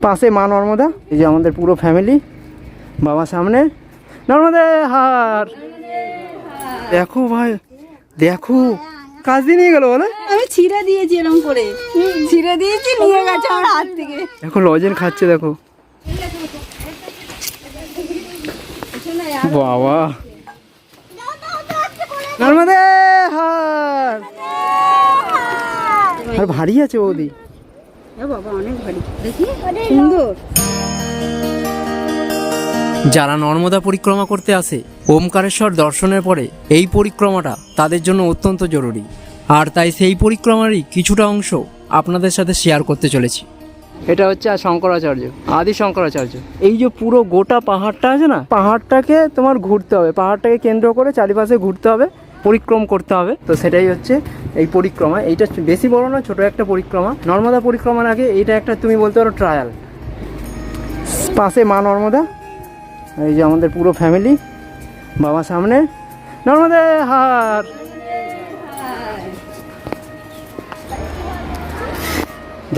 পাশে মা নর্মদা এই যে আমাদের পুরো ফ্যামিলি বাবা সামনে। নর্মদা হার। দেখো ভাই দেখো। কাজ দিয়ে নিয়ে গেল বলে? আমি ছিঁড়ে দিয়েছি এরকম করে। ছিঁড়ে দিয়েছি নিয়ে গেছে আমার হাত থেকে। দেখো লজেন খাচ্ছে দেখো। বাবা। নর্মদে হার। আর ভারী আছে বৌদি। এ বাবা অনেক ভারী। দেখি সুন্দর। যারা নর্মদা পরিক্রমা করতে আসে ওমকারেশ্বর দর্শনের পরে এই পরিক্রমাটা তাদের জন্য অত্যন্ত জরুরি। আর তাই সেই পরিক্রমারই কিছুটা অংশ আপনাদের সাথে শেয়ার করতে চলেছি। এটা হচ্ছে আর শঙ্করাচার্য আদি শঙ্করাচার্য। এই যে পুরো গোটা পাহাড়টা আছে না পাহাড়টাকে তোমার ঘুরতে হবে পাহাড়টাকে কেন্দ্র করে চারিপাশে ঘুরতে হবে। পরিক্রম করতে হবে। তো সেটাই হচ্ছে এই পরিক্রমা। এইটা বেশি বড় না ছোট একটা পরিক্রমা। নর্মদা পরিক্রমার আগে এইটা একটা তুমি বলতে পারো ট্রায়াল পাশে মা নর্মদা, এই যে আমাদের পুরো ফ্যামিলি বাবা সামনে। নর্মদা, হার।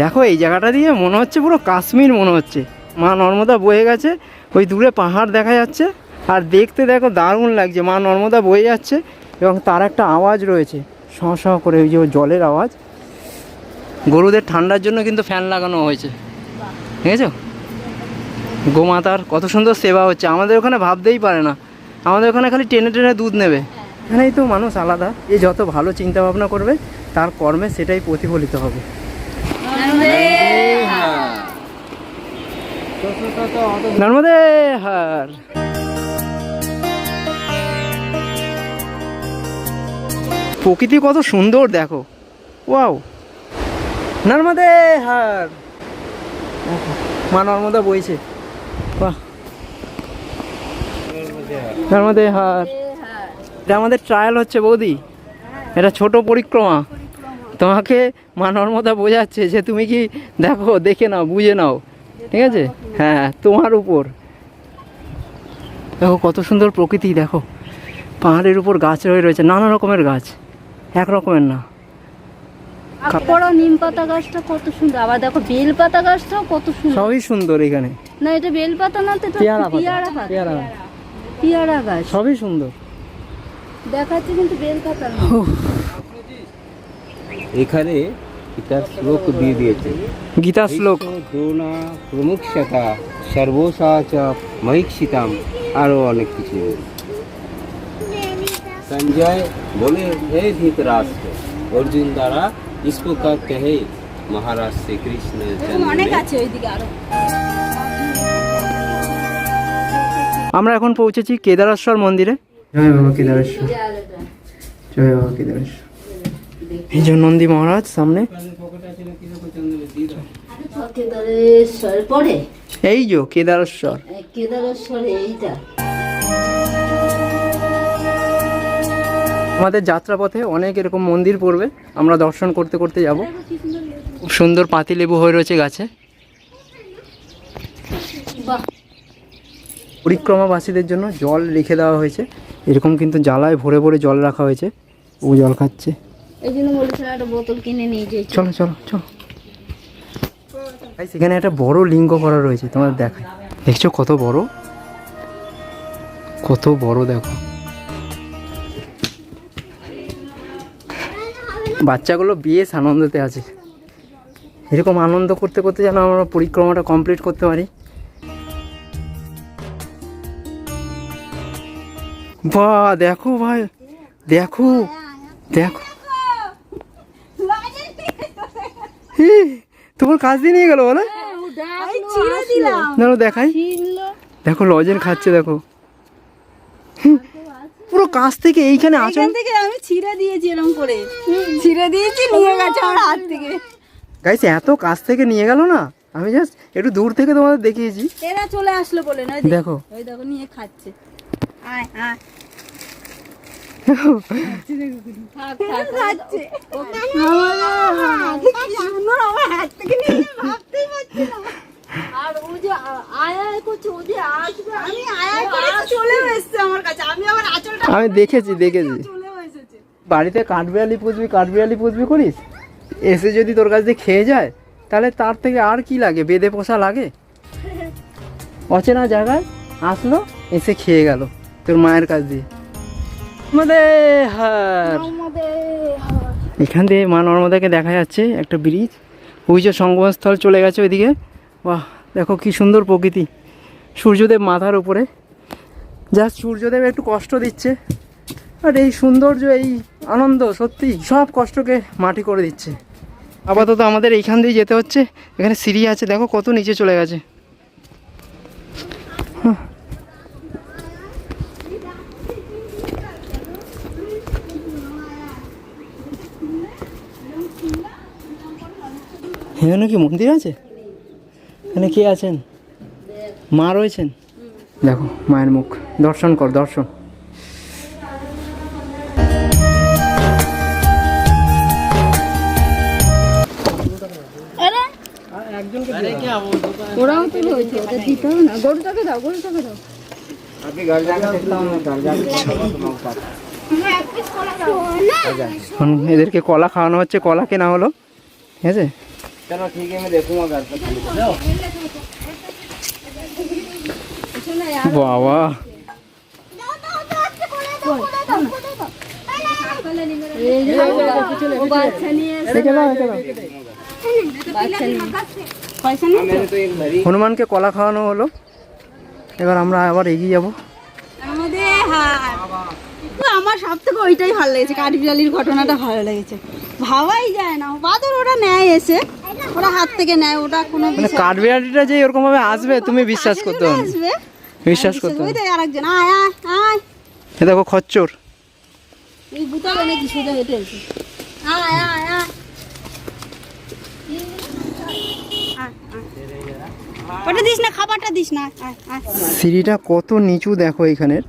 দেখো এই জায়গাটা দিয়ে মনে হচ্ছে পুরো কাশ্মীর মনে হচ্ছে। মা নর্মদা বয়ে গেছে, ওই দূরে পাহাড় দেখা যাচ্ছে। আর দেখতে দেখো দারুণ লাগছে, মা নর্মদা বয়ে যাচ্ছে। এবং তার একটা আওয়াজ রয়েছে। স স করে ওই যে জলের আওয়াজ। গরুদের ঠান্ডার জন্য কিন্তু ফ্যান লাগানো হয়েছে। ঠিক আছে গোমাতার কত সুন্দর সেবা হচ্ছে। আমাদের ওখানে ভাবতেই পারে না। আমাদের ওখানে খালি টেনে টেনে দুধ নেবে। এখানেই তো মানুষ আলাদা। এ যত ভালো চিন্তা ভাবনা করবে তার কর্মে সেটাই প্রতিফলিত হবে। নর্মদে হার। প্রকৃতি কত সুন্দর, দেখো। ওয়াও। নর্মদে হার। মা নর্মদা বইছে। নর্মদে হার। এটা আমাদের ট্রায়াল হচ্ছে, বৌদি। এটা ছোট পরিক্রমা। তোমাকে মা নর্মদা বোঝাচ্ছে যে তুমি কি, দেখো, দেখে নাও, বুঝে নাও। ঠিক আছে? হ্যাঁ তোমার উপর। দেখো, কত সুন্দর প্রকৃতি, দেখো। পাহাড়ের উপর গাছ রয়ে রয়েছে, নানা রকমের গাছ। এক রকমের না বড় নিম পাতা গাছটা কত সুন্দর। আবার দেখো বেল পাতা গাছটাও কত সুন্দর। সবই সুন্দর এখানে। না এটা বেল পাতা না এটা পেয়ারা পাতা। পেয়ারা পেয়ারা। গাছ। সবই সুন্দর। দেখাচ্ছে কিন্তু বেল পাতা না। এখানে গীতার শ্লোক দিয়ে দিয়েছে। গীতা শ্লোক। দ্রোণা প্রমুখতা সর্বসা চ মহিক্ষিতাম আরও অনেক কিছু। संजय बोले हे धृतराष्ट्र अर्जुन द्वारा इस प्रकार कहे महाराज श्री कृष्ण जन्म অনেক में আছে ওইদিকে আরো আমরা এখন পৌঁছেছি কেদারেশ্বর মন্দিরে জয় বাবা কেদারেশ্বর জয় বাবা কেদারেশ্বর এই যে নন্দী মহারাজ সামনে কেদারেশ্বর পরে এই যে কেদারেশ্বর কেদারেশ্বরে এইটা আমাদের যাত্রাপথে অনেক এরকম মন্দির পড়বে। আমরা দর্শন করতে করতে যাব। খুব সুন্দর পাতিলেবু হয়ে রয়েছে গাছে। বাহ পরিক্রমাবাসীদের জন্য জল রেখে দেওয়া হয়েছে। এরকম কিন্তু জ্বালায় ভরে ভরে জল রাখা হয়েছে। ও জল খাচ্ছে। এই জন্য বলেছিলাম একটা বোতল কিনে নিয়ে চলো চলো চলো। সেখানে একটা বড় লিঙ্গ করা রয়েছে। তোমার দেখায় দেখছ কত বড়? কত বড় দেখো। বাচ্চাগুলো বেশ আনন্দতে আছে। এরকম আনন্দ করতে করতে যেন আমরা পরিক্রমাটা কমপ্লিট করতে পারি। বাহ দেখো ভাই দেখো দেখো। হি, তোমার কাজ দিয়ে নিয়ে গেল বলে? দেখো দেখাই। দেখো লজেন খাচ্ছে দেখো। পুরো কাছ থেকে এইখানে আচল থেকে আমি ছিঁড়ে দিয়েছি এরকম করে। ছিঁড়ে দিয়েছি নিয়ে গেছে আমার হাত থেকে। গাইছে এত কাছ থেকে নিয়ে গেল না? আমি জাস্ট একটু দূর থেকে তোমাদের দেখিয়েছি। এরা চলে আসলো বলে না দেখো। ওই দেখো নিয়ে খাচ্ছে। আয় আয়। আমার হাত থেকে নিয়ে ভাবতেই পারছি না। আর ও যে আ- আয় আয় করছে ও যে আসবে। আমি আয় আয় করে চলেও এসছে আমার কাছে। আমি আবার আঁচলটা আমি দেখেছি দেখেছি। বাড়িতে কাঠবিড়ালি পুজবি কাঠবিড়ালি পুষবি করিস? এসে যদি তোর কাছ দিয়ে খেয়ে যায় তাহলে তার থেকে আর কি লাগে? বেদে পোষা লাগে? অচেনা জায়গায় আসলো এসে খেয়ে গেল তোর মায়ের কাছ দিয়ে। আমাদের এখান দিয়ে মা নর্মদাকে দেখা যাচ্ছে একটা ব্রিজ। ওই যে সঙ্গমস্থল চলে গেছে ওইদিকে। বাহ, দেখো কি সুন্দর প্রকৃতি। সূর্যদেব মাথার উপরে। যা সূর্যদেব একটু কষ্ট দিচ্ছে, আর এই সৌন্দর্য, এই আনন্দ, সত্যি সব কষ্টকে মাটি করে দিচ্ছে। আপাতত আমাদের এইখান দিয়ে যেতে হচ্ছে। এখানে সিঁড়ি আছে, দেখো কত নিচে চলে গেছে। এখানে কি মন্দির আছে? এখানে কে আছেন? মা রয়েছেন? দেখো মায়ের মুখ। দর্শন কর দর্শন। ওরাও তো রয়েছে ওদের দিতে হবে না। গরুটাকে দাও গরুটাকে দাও। এদেরকে কলা খাওয়ানো হচ্ছে কলা কেনা হলো। ঠিক আছে? चलो ठीक है मैं देखूंगा घर पर বাবা এই যে ও বাচ্চা নিয়ে এসে একে দাও, একে দাও। বাচ্চা নিয়ে পয়সা নেই मैंने तो एक भरी হনুমানকে কলা খাওয়ানো হলো এবার আমরা আবার এগিয়ে যাব আমাদের হার আমার সব থেকে ওইটাই ভালো লেগেছে কাঠবিড়ালির ঘটনাটা ভালো লেগেছে ভাবাই যায় না বাদর ওরা নেয় এসে ওরা হাত থেকে নেয় ওটা কোনো মানে। কাঠবিড়ালিটা যে এরকম ভাবে আসবে তুমি বিশ্বাস করতে হবে বিশ্বাস করতে হবে আরেকজন আয় আয় আয়। এ দেখো খচ্চর। এই বুতাবে নাকি সোজা হেঁটে এসে। আয় আয় আয়। ওটা দিস না খাবারটা দিস না। সিঁড়িটা কত নিচু দেখো এখানের।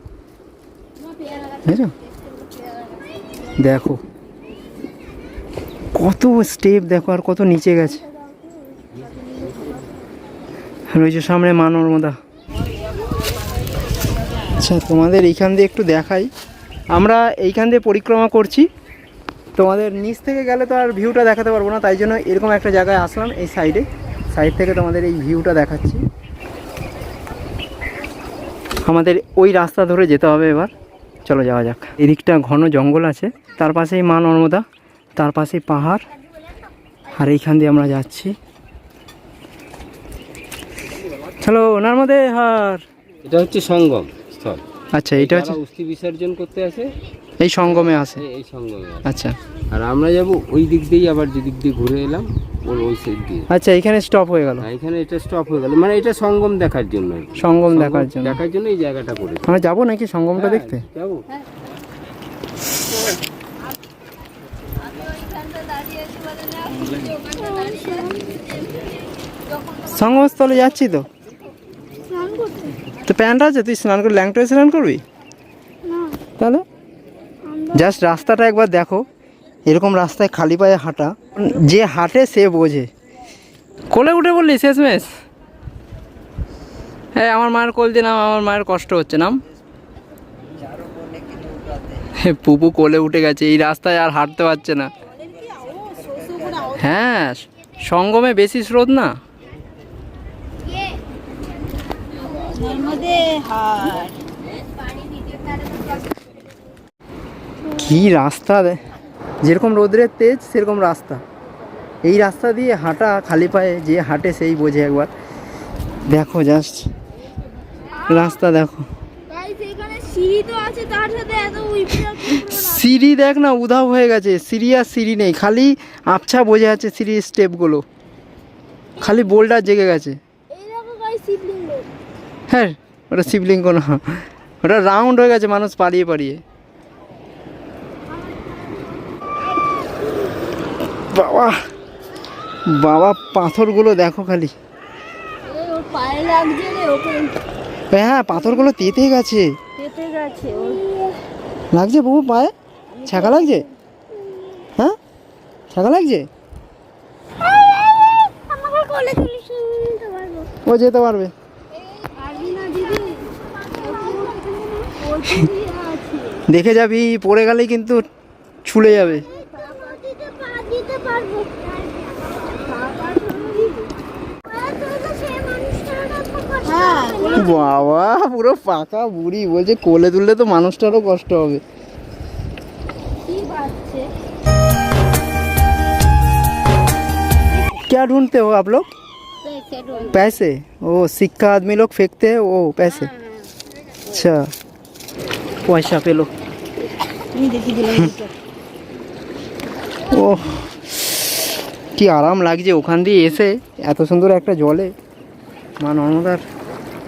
বুঝেছ? দেখো। কত স্টেপ দেখো আর কত নিচে গেছে। যে সামনে মা নর্মদা আচ্ছা তোমাদের এইখান দিয়ে একটু দেখাই। আমরা এইখান দিয়ে পরিক্রমা করছি। তোমাদের নিচ থেকে গেলে তো আর ভিউটা দেখাতে পারব না, তাই জন্য এরকম একটা জায়গায় আসলাম এই সাইডে সাইড থেকে তোমাদের এই ভিউটা দেখাচ্ছি। আমাদের ওই রাস্তা ধরে যেতে হবে এবার। চলো যাওয়া যাক। এদিকটা ঘন জঙ্গল আছে, তার পাশেই মা নর্মদা, তার পাশেই পাহাড়। আর এইখান দিয়ে আমরা যাচ্ছি। চলো নর্মদে হার। এটা হচ্ছে সঙ্গম স্থল। আচ্ছা এইটা হচ্ছে অস্থি বিসর্জন করতে আসে এই সঙ্গমে আছে এই- সঙ্গমে আচ্ছা। আর আমরা যাব ওই দিক দিয়েই আবার যেদিক দিয়ে ঘুরে এলাম ওর ওই সাইড দিয়ে। আচ্ছা এখানে স্টপ হয়ে গেল। এখানে এটা স্টপ হয়ে গেল। মানে এটা সঙ্গম দেখার জন্য। সঙ্গম সঙ্গম দেখার জন্য। দেখার জন্য এই জায়গাটা করে আমরা যাব নাকি সঙ্গমটা দেখতে? যাব। সঙ্গমস্থলে যাচ্ছি তো? তো প্যান্ট আছে তুই স্নান করে ল্যাংটোয় স্নান করবি? তাহলে? জাস্ট রাস্তাটা একবার দেখো এরকম রাস্তায় খালি পায়ে হাঁটা। যে হাঁটে সে বোঝে। কোলে উঠে বললি শেষমেশ? হ্যাঁ আমার মায়ের কোল দিয়ে নাম আমার মায়ের কষ্ট হচ্ছে নাম। পুপু কোলে উঠে গেছে এই রাস্তায় আর হাঁটতে পারছে না। হ্যাঁ সঙ্গমে বেশি স্রোত না নর্মদে হার কি রাস্তা যেরকম রোদ্রের তেজ সেরকম রাস্তা। এই রাস্তা দিয়ে হাঁটা খালি পায়ে যে হাঁটে সেই বোঝে একবার। দেখো জাস্ট রাস্তা দেখো। সিঁড়ি তো আছে তার সাথে এত উইপিরা সিঁড়ি দেখ না উধাও হয়ে গেছে। সিঁড়ি আর সিঁড়ি নেই খালি আবছা বোঝা যাচ্ছে সিঁড়ির স্টেপগুলো খালি বোল্ডার জেগে গেছে এই দেখো গাই শিবলিঙ্গ হ্যাঁ। ওটা শিবলিঙ্গ না। ওটা রাউন্ড হয়ে গেছে মানুষ পালিয়ে পালিয়ে। বাবা বাবা পাথরগুলো দেখো খালি। এই ওর পায়ে লাগছে রে ওকে হ্যাঁ পাথরগুলো তেতে গেছে লাগছে বাবু পায়ে? ছাকা লাগছে? হ্যাঁ? ছাকা লাগছে? ও যেতে পারবি। দেখে যাবি পড়ে গেলেই কিন্তু ছুলে যাবে। বাবা পুরো পাকা বুড়ি বলছে কোলে তুললে তো মানুষটারও কষ্ট হবে। ক্যা ঢুঁড়তে ও আপল প্যাসে ও শিক্ষা আদমি লোক ফেঁকতে ও প্যাসে আচ্ছা। পয়সা পেল। ও কি আরাম লাগছে ওখান দিয়ে এসে এত সুন্দর একটা জলে। মা নর্মদার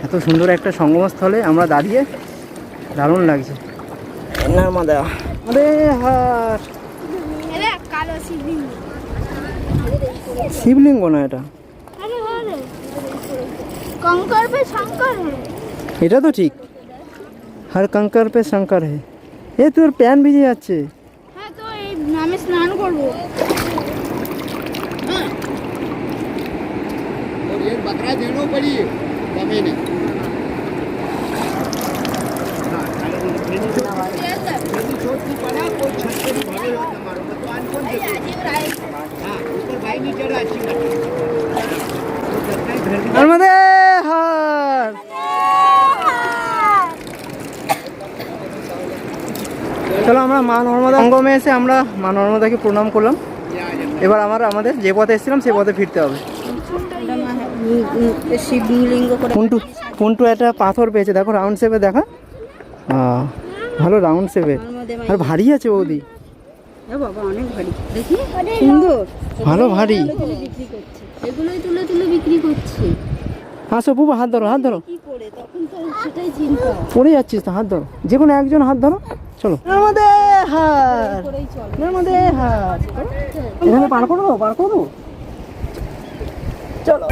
এত সুন্দর একটা সঙ্গমস্থলে আমরা দাঁড়িয়ে দারুণ লাগছে। নর্মা আরে শিবলিঙ্গ। না এটা? এটা তো ঠিক। হর কঙ্কর পে শঙ্কর হে এ তোর প্যান ভিজে যাচ্ছে হ্যাঁ তো আমি স্নান করব બકરા દેવું પડી જમીને છોટકી চলো আমরা মা নর্মদা সঙ্গমে এসে আমরা মা নর্মদাকে প্রণাম করলাম। এবার আমরা আমাদের যে পথে এসেছিলাম সে পথে ফিরতে হবে। শিবলিঙ্গ করে পুন্টু পুন্টু একটা পাথর পেয়েছে দেখো রাউন্ড শেপে দেখা। ভালো রাউন্ড শেপে আর ভারী আছে বৌদি। ভালো ভারী। তুলে বিক্রি এগুলোই তুলে তুলে বিক্রি করছে। আসো বুবু হাত ধরো হাত ধরো। পড়ে যাচ্ছিস তো হাত ধরো। যে কোনো একজন হাত ধরো। চলো। এখানে পার চলো।